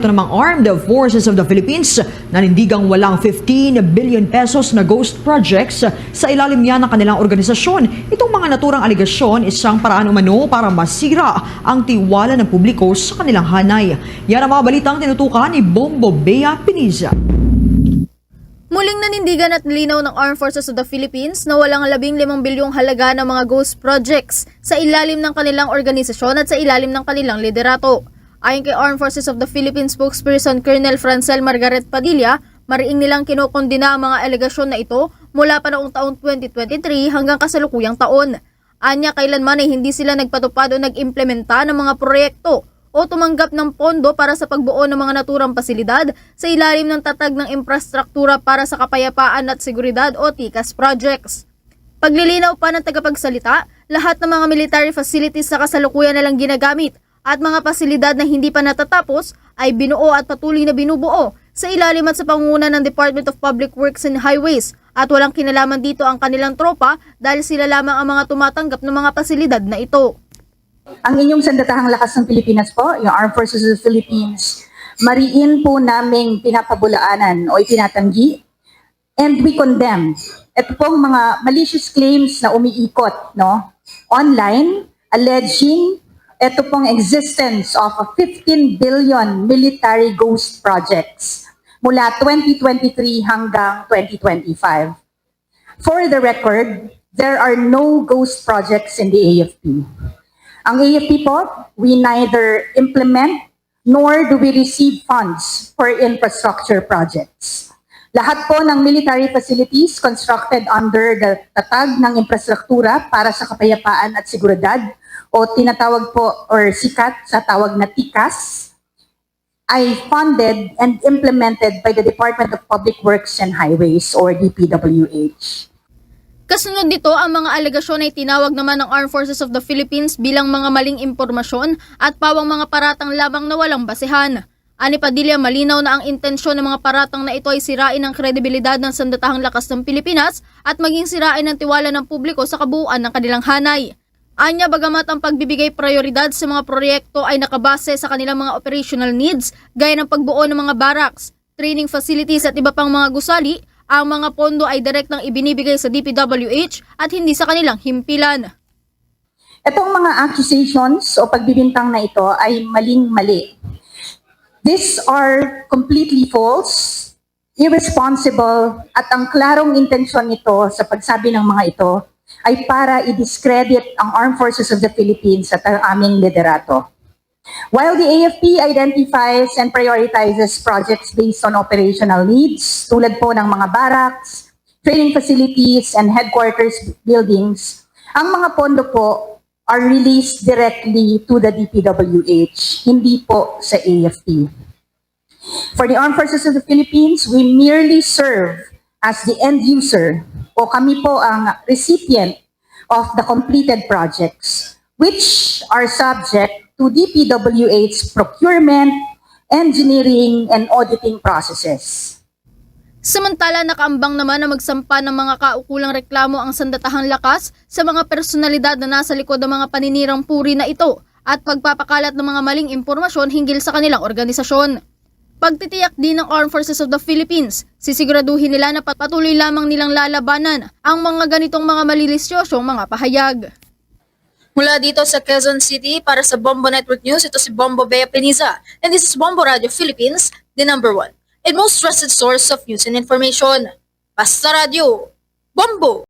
Ito namang Armed Forces of the Philippines nanindigang walang 15 billion pesos na ghost projects sa ilalim niya ng kanilang organisasyon. Itong mga naturang aligasyon isang paraan umano para masira ang tiwala ng publiko sa kanilang hanay. Yan ang mga balitang tinutukan ni Bombo Bea Piniza. Muling nanindigan at nilinaw ng Armed Forces of the Philippines na walang 15 bilyong halaga ng mga ghost projects sa ilalim ng kanilang organisasyon at sa ilalim ng kanilang liderato. Ayon kay Armed Forces of the Philippines spokesperson Colonel Francel Margaret Padilla, mariing nilang kinokondina ang mga alegasyon na ito mula pa noong taong 2023 hanggang kasalukuyang taon. Anya kailanman ay hindi sila nagpatupad o nag-implementa ng mga proyekto o tumanggap ng pondo para sa pagbuo ng mga naturang pasilidad sa ilalim ng tatag ng infrastruktura para sa kapayapaan at seguridad o TICAS projects. Paglilinaw pa ng tagapagsalita, lahat ng mga military facilities sa kasalukuyan na lang ginagamit at mga pasilidad na hindi pa natatapos ay binuo at patuloy na binubuo sa ilalim at sa pangunguna ng Department of Public Works and Highways. At walang kinalaman dito ang kanilang tropa dahil sila lamang ang mga tumatanggap ng mga pasilidad na ito. Ang inyong sandatahang lakas ng Pilipinas po, yung Armed Forces of the Philippines, mariin po naming pinapabulaanan o itinatanggi and we condemn. Ito pong mga malicious claims na umiikot no, online alleging ito pong existence of a 15 billion military ghost projects mula 2023 hanggang 2025. For the record, there are no ghost projects in the AFP. Ang AFP po, we neither implement nor do we receive funds for infrastructure projects. Lahat po ng military facilities constructed under the tatag ng infrastruktura para sa kapayapaan at seguridad o tinatawag po or sikat sa tawag na TICAS ay funded and implemented by the Department of Public Works and Highways or DPWH. Kasunod dito, ang mga alegasyon ay tinawag naman ng Armed Forces of the Philippines bilang mga maling impormasyon at pawang mga paratang lamang na walang basehan. Ani Padilla, malinaw na ang intensyon ng mga paratang na ito ay sirain ang kredibilidad ng sandatahang lakas ng Pilipinas at maging sirain ang tiwala ng publiko sa kabuuan ng kanilang hanay. Anya bagamat ang pagbibigay prioridad sa mga proyekto ay nakabase sa kanilang mga operational needs gaya ng pagbuo ng mga barracks, training facilities at iba pang mga gusali, ang mga pondo ay direktang ibinibigay sa DPWH at hindi sa kanilang himpilan. Itong mga accusations o pagbibintang na ito ay maling-mali. These are completely false, irresponsible, at ang klarong intensyon nito sa pagsabi ng mga ito ay para i-discredit ang Armed Forces of the Philippines at ang aming liderato. While the AFP identifies and prioritizes projects based on operational needs, tulad po ng mga barracks, training facilities, and headquarters buildings, ang mga pondo po are released directly to the DPWH, hindi po sa AFP. For the Armed Forces of the Philippines, we merely serve as the end user o kami po ang recipient of the completed projects which are subject to DPWH's procurement, engineering, and auditing processes. Samantala nakaambang naman na magsampa ng mga kaukulang reklamo ang sandatahang lakas sa mga personalidad na nasa likod ng mga paninirang puri na ito at pagpapakalat ng mga maling impormasyon hinggil sa kanilang organisasyon. Pagtitiyak din ng Armed Forces of the Philippines, sisiguraduhin nila na patuloy lamang nilang lalabanan ang mga ganitong mga malilisyosong mga pahayag. Mula dito sa Quezon City para sa Bombo Network News, ito si Bombo Bea Peniza. And this is Bombo Radio Philippines, the number one and most trusted source of news and information. Basta Radio, Bombo!